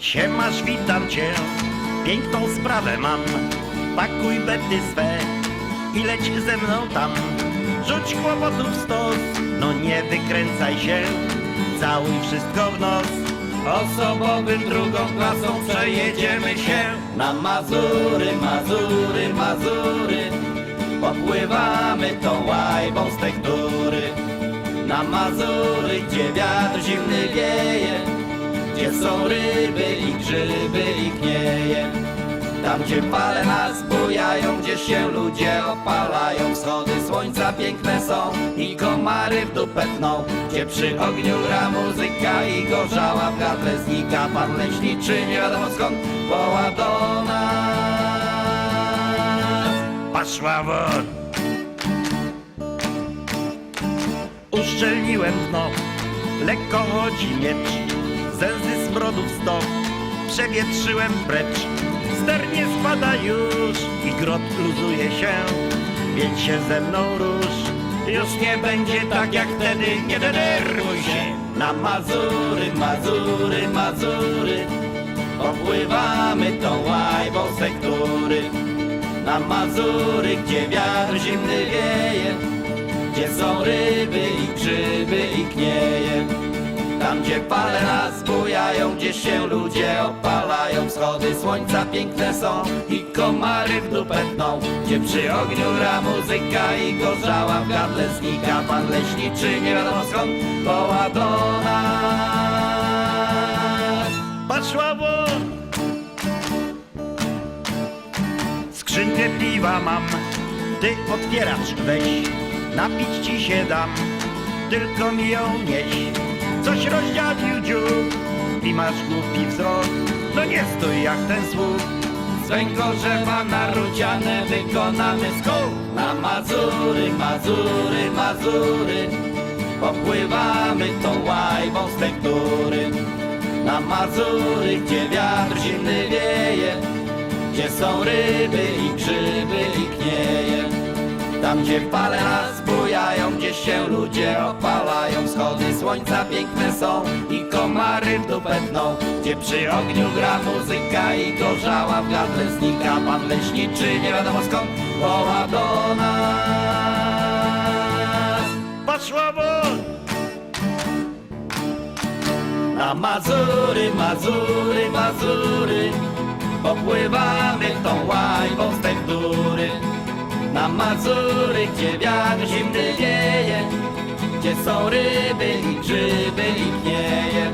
Siemasz, witam cię, piękną sprawę mam. Pakuj bety swe i leć ze mną tam. Rzuć kłopotów stos, no nie wykręcaj się. Całuj wszystko w nos. Osobowym drugą klasą przejedziemy się. Na Mazury, Mazury, Mazury. Popływamy tą łajbą z tektury. Na Mazury, gdzie wiatr zimny wieje Gdzie są ryby i grzyby i knieje Tam gdzie fale nas bujają Gdzie się ludzie opalają Wschody słońca piękne są I komary w dupę tną. Gdzie przy ogniu gra muzyka I gorzała w gardle znika Pan leśniczy nie wiadomo skąd Woła do nas. Paszła won Uszczelniłem dno, lekko chodzi miecz Zęzy smrodów stok, przewietrzyłem precz. Ster nie spada już i grot luzuje się. Więc się ze mną rusz, już nie będzie tak jak wtedy Nie denerwuj się. Na Mazury, Mazury, Mazury. Popływamy tą łajbą z tektury. Na Mazury, gdzie wiatr zimny wieje. Gdzie są ryby i grzyby i knieje Tam gdzie fale nas bujają Gdzie się ludzie opalają. Wschody słońca piękne są I komary w dupę tną Gdzie przy ogniu gra muzyka I gorzała w gardle znika. Pan leśniczy nie wiadomo skąd Woła do nas. Poszła won Skrzynkę piwa mam, ty otwieracz weź, napić ci się dam, tylko mi ją nieś. Coś rozdziawił dziób i masz głupi wzrok, no nie stój jak ten słup. Z węgorzewa narudziane wykonamy skok. Na Mazury, Mazury, Mazury, popływamy tą łajbą z tektury. Na Mazury, gdzie wiatr zimny wieje, gdzie są ryby i grzyby i knieje Tam gdzie fale nas bujają Się ludzie opalają Wschody słońca piękne są I komary w dupę tną Gdzie przy ogniu gra muzyka I gorzała w gardle znika. Pan leśniczy nie wiadomo skąd Woła do nas. Poszła won! Na Mazury, Mazury, Mazury Popływamy tą łajbą z tektury Na Mazury, gdzie wiatr zimny wieje Gdzie są ryby i grzyby i knieje.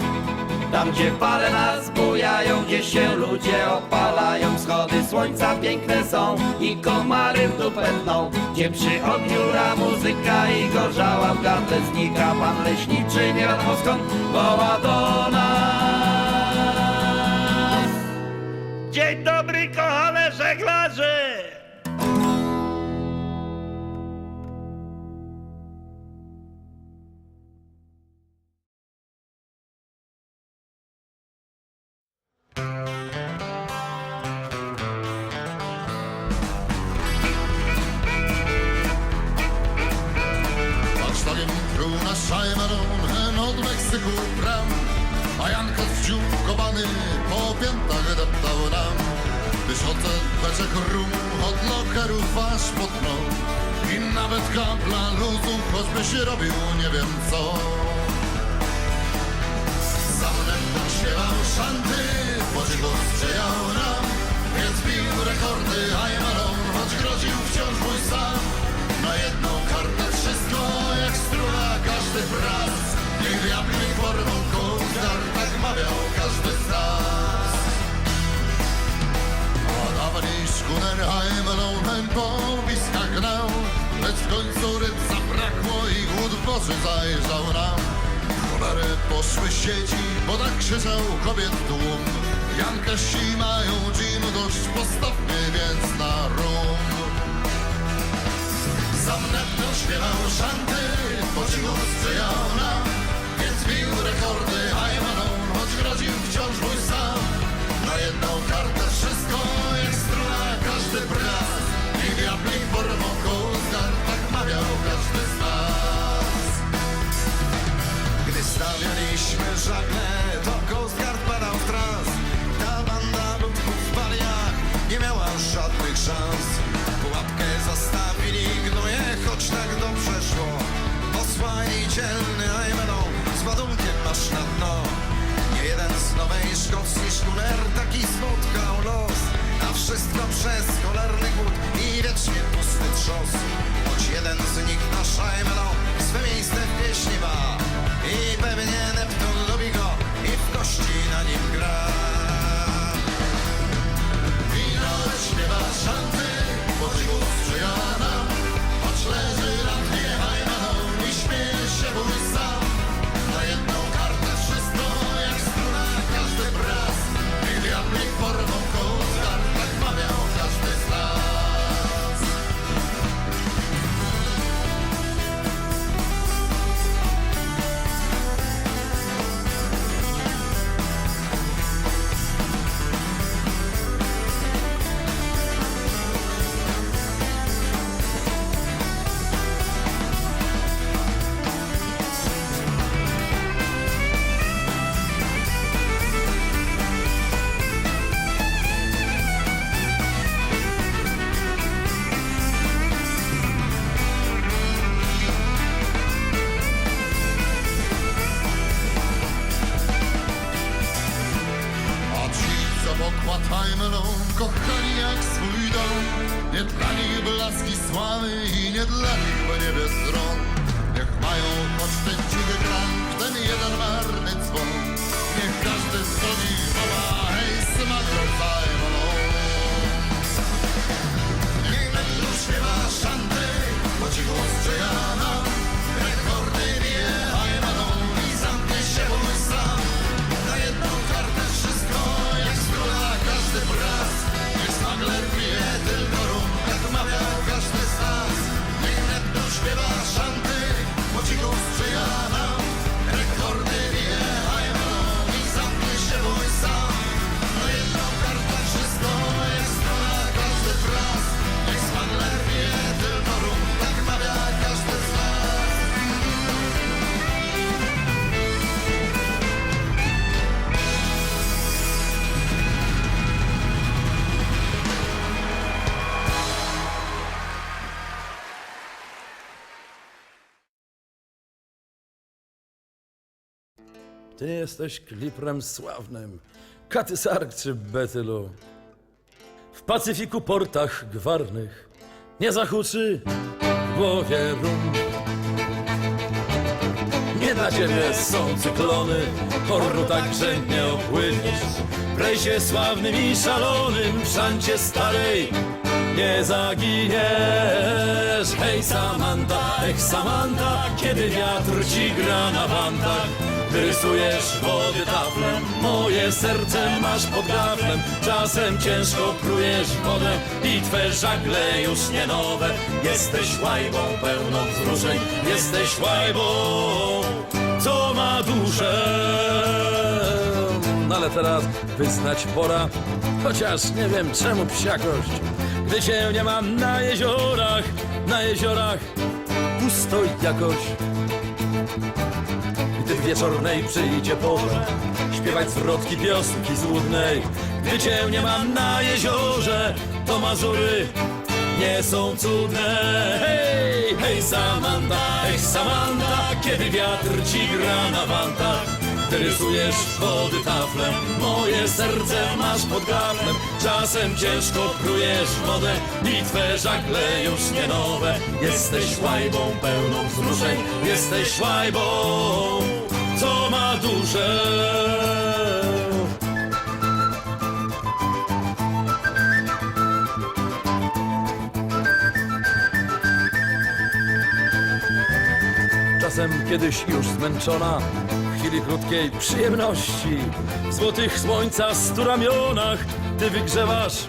Tam gdzie fale nas bujają Gdzie się ludzie opalają Wschody słońca piękne są I komary w dupę tną. Gdzie przy ogniu gra muzyka I gorzała w gardle znika Pan leśniczy nie wiadomo skąd Woła do nas. Dzień dobry, kochane żeglarze! Dyszące beczek rum od lokerów aż po dno I nawet kapla luzu, choćbyś robił nie wiem co. Za mną śpiewał szanty, po cichu sprzyjał Boży zajrzał nam. Cholery poszły sieci, bo tak krzyczał kobiet tłum. Janka mają dżinu dość, postawmy więc na rum. Sam Neptun śpiewał szanty, po cichu nam Więc bił rekordy żagle To Coast Guard padał w trans. Ta banda ludków w paliach Nie miała żadnych szans. Pułapkę zastawili gnoje Choć tak dobrze szło. Posłani dzielny Ajmeną Z ładunkiem masz na dno. Nie jeden z Nowej Szkocji Szkuner taki spotkał los. A wszystko przez cholerny głód I wiecznie pusty trzos. Choć jeden z nich nasza sławy i Ty jesteś kliprem sławnym, Katysark czy Betylu. W Pacyfiku portach gwarnych nie zahuczy w głowie rum. Nie dla ciebie są cyklony, horru także nie opłyniesz. W sławnym i szalonym, w szancie starej nie zaginiesz. Hej Samanta, ech Samanta, kiedy wiatr ci gra na wantach. Rysujesz wody taflem, moje serce masz pod gaflem. Czasem ciężko prujesz wodę i twe żagle już nie nowe. Jesteś łajbą pełną wzruszeń, jesteś łajbą, co ma duszę. No ale teraz wyznać pora, chociaż nie wiem czemu psiakość. Gdy cię nie mam na jeziorach, na jeziorach pusto jakoś. Gdy w wieczornej przyjdzie porze Śpiewać zwrotki piosenki złudnej. Gdy cię nie mam na jeziorze To Mazury nie są cudne. Hej, hej Samanta, hej Samanta Kiedy wiatr ci gra na wantach Ty rysujesz wody taflem Moje serce masz pod gaflem Czasem ciężko prujesz wodę I twe żagle już nie nowe. Jesteś łajbą pełną wzruszeń Jesteś łajbą Co ma duszę. Czasem kiedyś już zmęczona chwili krótkiej przyjemności. Złotych słońca stu ramionach Ty wygrzewasz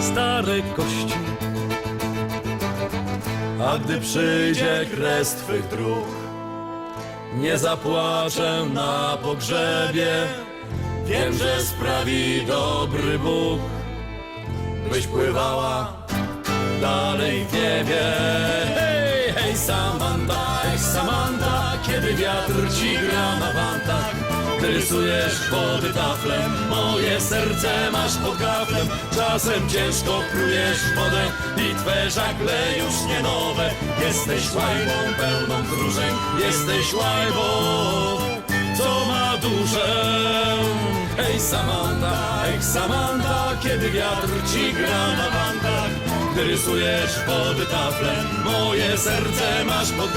stare kości. A gdy przyjdzie kres twych dróg Nie zapłaczę na pogrzebie. Wiem, że sprawi dobry Bóg Byś pływała dalej w niebie. Hej, hej, Samanta, hej, Samanta, kiedy wiatr ci gra na wantach, Ty rysujesz wody taflem Moje serce masz pod gaflem Czasem ciężko plujesz wodę I twe żagle już nie nowe. Jesteś łajbą pełną wróżeń Jesteś łajbą co ma duszę. Hej Samanta, hej Samanta Kiedy wiatr ci gra na wantach Gdy rysujesz wody taflem Moje serce masz pod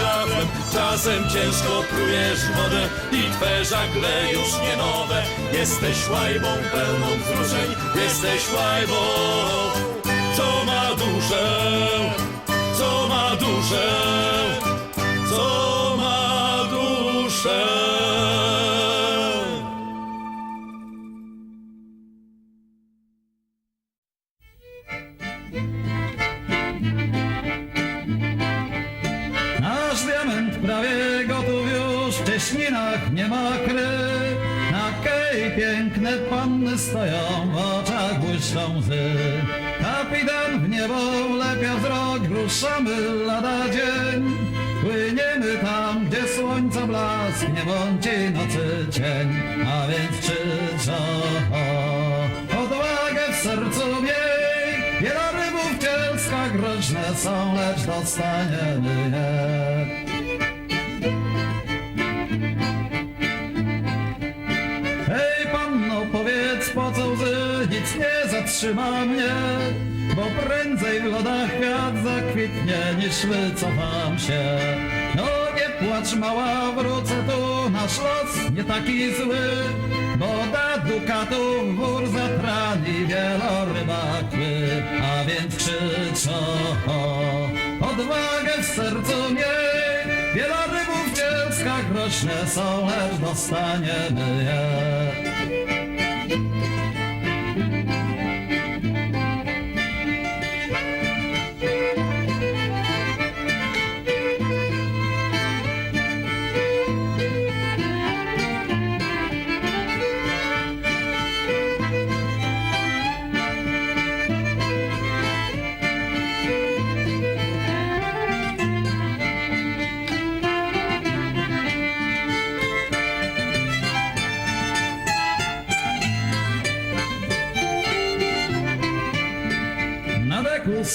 Czasem ciężko plujesz wodę I twe żagle już nie nowe. Jesteś łajbą pełną wzruszeń Jesteś łajbą. Co ma duszę? Co ma duszę? Co ma duszę cieśninach nie ma kry. Na kej piękne panny stoją, w oczach błyszczą łzy. Kapitan w niebo lepia wzrok, ruszamy lada dzień. Płyniemy tam, gdzie słońca blask, nie bądź nocy cień. A więc krzyczą odwagę w sercu miej. Wielorybów cielska groźne są, lecz dostaniemy je. Nie zatrzyma mnie, bo prędzej w lodach kwiat zakwitnie niż wycofam się. No nie płacz mała, wrócę tu, nasz los nie taki zły, bo da dukatów wór zatrani wielorybak kły, a więc krzyczą odwagę w sercu miej. Wielorybów cielska groźne są, lecz dostaniemy je.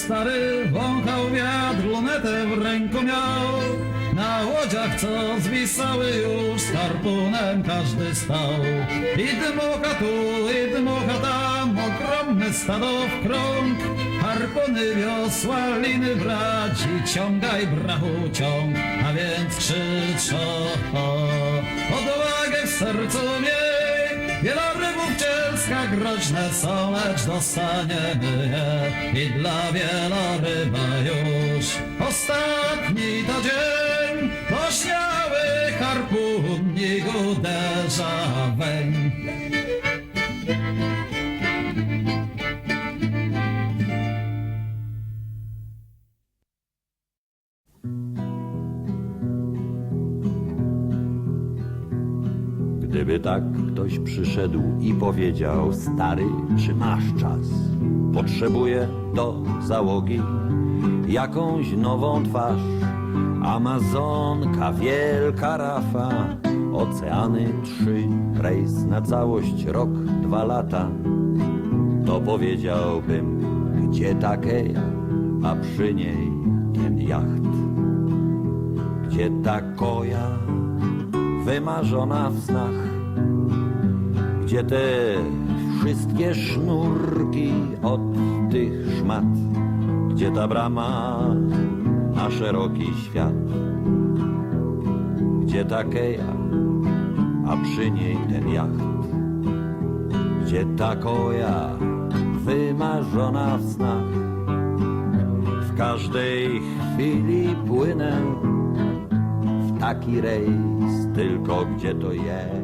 Stary wąchał wiatr, lunetę w ręku miał. Na łodziach, co zwisały już, z harpunem każdy stał. I dmucha tu, i dmucha tam, ogromne stado w krąg. Harpuny, wiosła, liny brać i ciągaj brachu ciąg. A więc krzyczą, odwagę w sercu miej. Wielorybów cielska groźne są, lecz dostaniemy je i dla wieloryba już ostatni to dzień, bo śmiały harpunik uderza tak ktoś przyszedł i powiedział Stary, czy masz czas? Potrzebuję do załogi jakąś nową twarz. Amazonka, wielka rafa Oceany trzy, rejs na całość, rok, dwa lata. To powiedziałbym, gdzie takeja, a przy niej ten jacht? Gdzie ta koja wymarzona w snach, gdzie te wszystkie sznurki od tych szmat, gdzie ta brama na szeroki świat, gdzie ta keja, a przy niej ten jacht, gdzie ta koja wymarzona w snach, w każdej chwili płynę w taki rejs, tylko gdzie to jest.